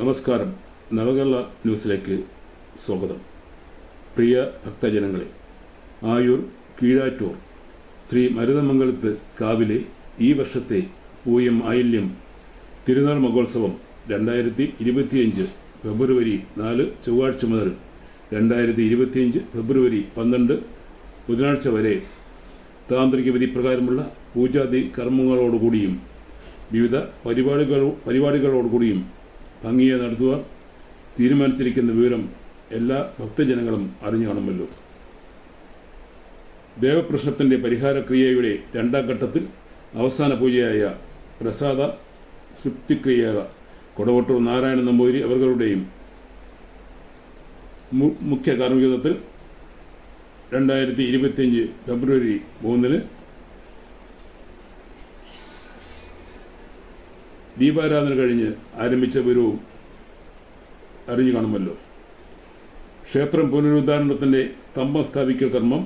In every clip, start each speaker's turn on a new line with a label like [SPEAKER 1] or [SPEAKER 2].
[SPEAKER 1] നമസ്കാരം. നവകേരള ന്യൂസിലേക്ക് സ്വാഗതം. പ്രിയ ഭക്തജനങ്ങളെ ആയൂർ കീഴാറ്റൂർ ശ്രീ മരുതമംഗലത്ത് കാവിലെ ഈ വർഷത്തെ പൂയം ആയില്യം തിരുനാൾ മഹോത്സവം രണ്ടായിരത്തി ഇരുപത്തിയഞ്ച് ഫെബ്രുവരി നാല് ചൊവ്വാഴ്ച മുതൽ രണ്ടായിരത്തി ഇരുപത്തിയഞ്ച് ഫെബ്രുവരി പന്ത്രണ്ട് ബുധനാഴ്ച വരെ താന്ത്രിക വിധി പ്രകാരമുള്ള പൂജാതി കർമ്മങ്ങളോടുകൂടിയും വിവിധ പരിപാടികൾ പരിപാടികളോടുകൂടിയും ഭംഗിയെ നടത്തുവാൻ തീരുമാനിച്ചിരിക്കുന്ന വിവരം എല്ലാ ഭക്തജനങ്ങളും അറിഞ്ഞു കാണുമല്ലോ. ദേവപ്രശ്നത്തിന്റെ പരിഹാരക്രിയയുടെ രണ്ടാം ഘട്ടത്തിൽ അവസാന പൂജയായ പ്രസാദ സുപ്തിക്രിയ കൊടവട്ടൂർ നാരായണൻ നമ്പൂതിരി അവരുടെയും മുഖ്യ കാർമ്മികത്തിൽ രണ്ടായിരത്തി ഇരുപത്തിയഞ്ച് ഫെബ്രുവരി മൂന്നിന് ദീപാരാധന കഴിഞ്ഞ് ആരംഭിച്ച വിവരവും അറിഞ്ഞു കാണുമല്ലോ. ക്ഷേത്രം പുനരുദ്ധാരണത്തിന്റെ സ്തംഭം സ്ഥാപിക്കൽ കർമ്മം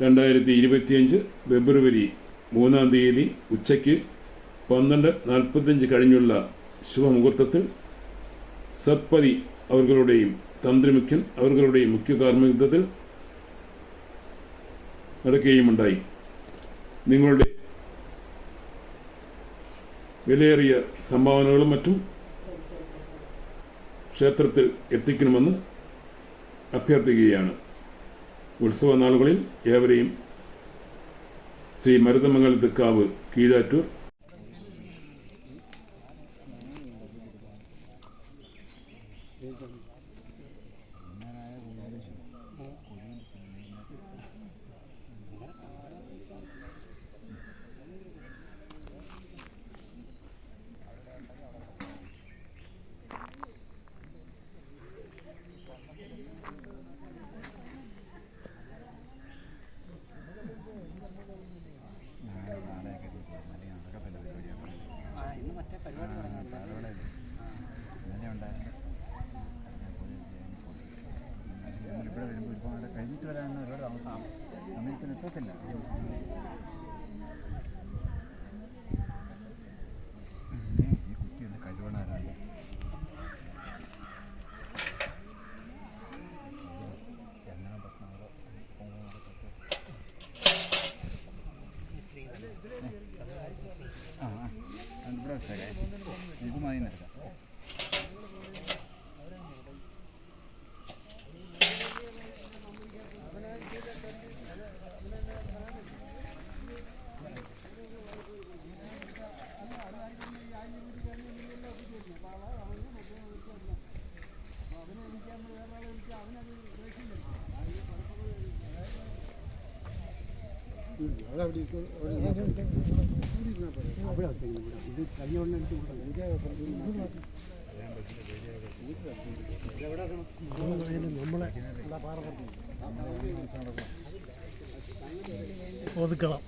[SPEAKER 1] രണ്ടായിരത്തി ഇരുപത്തിയഞ്ച് ഫെബ്രുവരി മൂന്നാം തീയതി ഉച്ചയ്ക്ക് പന്ത്രണ്ട് നാൽപ്പത്തഞ്ച് കഴിഞ്ഞുള്ള ശുഭമുഹൂർത്തത്തിൽ സത്പതി അവർകളുടെയും തന്ത്രിമുഖ്യൻ അവർകളുടെയും മുഖ്യ കാർമ്മികത്വത്തിൽ നടക്കുകയുമുണ്ടായി. നിങ്ങളുടെ വിലയേറിയ സംഭാവനകളും മറ്റും ക്ഷേത്രത്തിൽ എത്തിക്കണമെന്ന് അഭ്യർത്ഥിക്കുകയാണ്. ഉത്സവ നാളുകളിൽ ഏവരെയും ശ്രീ മരുതമംഗലത്ത് കാവ് കീഴാറ്റൂർ
[SPEAKER 2] ഇന്ന് മറ്റേ പരിപാടി തുടങ്ങാനുണ്ട്
[SPEAKER 3] ഇവിടെ ഒരുപാട് കഴിഞ്ഞിട്ട് വരാനുള്ള ഒരുപാട് താമസം സമയത്തിന് എത്തത്തില്ല. ഈ കുട്ടി ഒന്ന് കഴിവണാരാണ് ആ ഇവിടെ വെച്ചേക്കാം.
[SPEAKER 2] നമ്മളെ ഒതുക്കണം.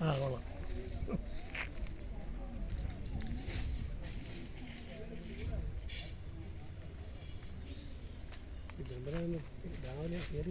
[SPEAKER 2] ആ കൊള്ളാം. രാവിലെ കയറി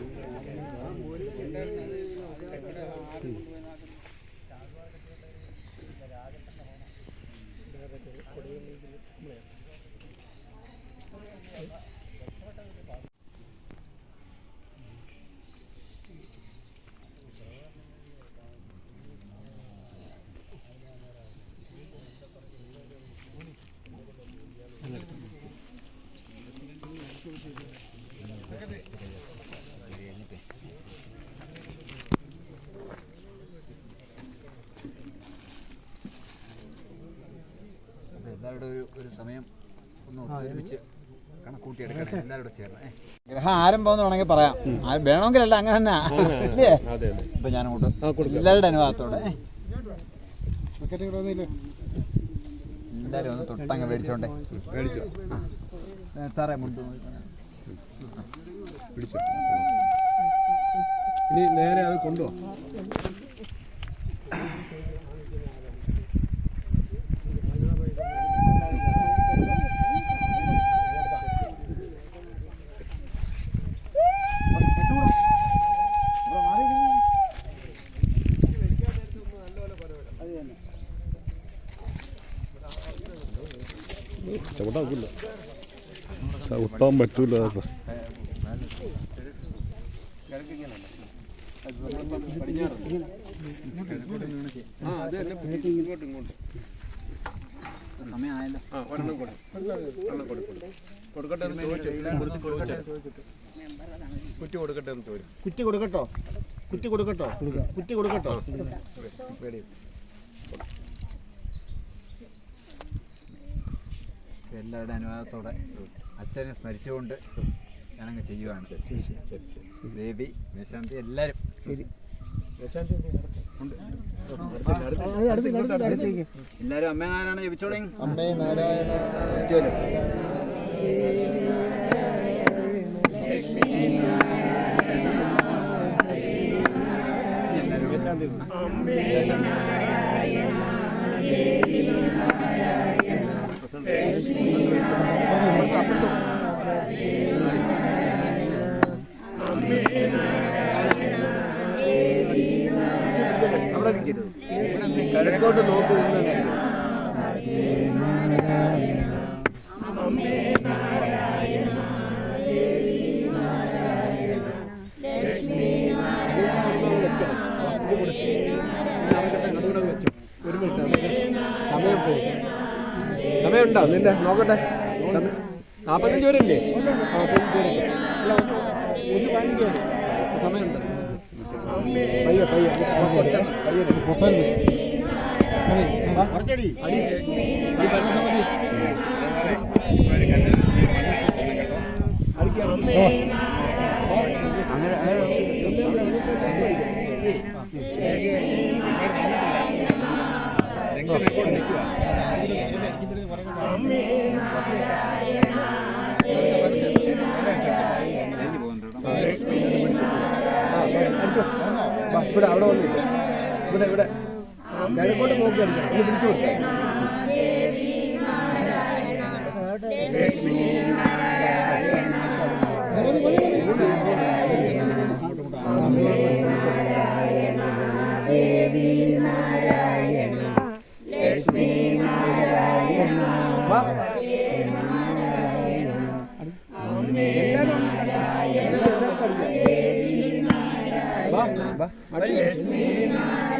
[SPEAKER 3] എല്ലാവരുടെ ഒരു ഒരു സമയം ഒന്ന് ഒത്തൊരുമിച്ച് കണക്കൂട്ടിയെടുക്കണം എല്ലാവരും ചേർന്ന്.
[SPEAKER 4] ഗ്രഹ ആരംഭം എന്ന് വേണമെങ്കിൽ പറയാം. വേണമെങ്കിൽ അല്ല അങ്ങനെ തന്നെ. ഇല്ലേ ഇപ്പൊ ഞാൻ അങ്ങോട്ട് എല്ലാവരുടെ അനുഭവത്തോടെ എല്ലാവരും ഒന്ന് തൊട്ടങ്ങ് മേടിച്ചോണ്ടേ. മേടിച്ചോ. സാറേ മുണ്ട്
[SPEAKER 5] പിടിച്ചോ. ഇനി നേരെ അത് കൊണ്ടുപോകാം എന്ന് ചവിട്ടാൻ പറ്റൂല. കുറ്റി കൊടുക്കട്ടെ.
[SPEAKER 2] കുറ്റി കൊടുക്കട്ടോ. കുറ്റി കൊടുക്കട്ടോ. കുറ്റി കൊടുക്കട്ടോ.
[SPEAKER 4] എല്ലാവരുടെ അനുവാദത്തോടെ അച്ഛനെ സ്മരിച്ചുകൊണ്ട് ഞാനങ്ങ് ചെയ്യുവാണ്. ദേവി മേശാന്തി എല്ലാവരും.
[SPEAKER 2] ശരി.
[SPEAKER 4] എല്ലാവരും അമ്മ നാരായണ ജപിച്ചോളേ
[SPEAKER 2] അമ്മേ നാരായണ
[SPEAKER 5] അല്ല, ഒന്ന് ഒന്ന് പതിനഞ്ച് വരെ സമയമുണ്ട്. പയ്യെ പയ്യെ. അടിക്കാം
[SPEAKER 4] അങ്ങനെ
[SPEAKER 5] വാ, ഇവിടെ അവിടെ വന്നു ഇവിടെ ഇവിടെ. കിഴക്കോട്ട് നോക്കി അടിക്കണം ഒന്ന് പിടിച്ചു കൊടുക്കാം. വാ in our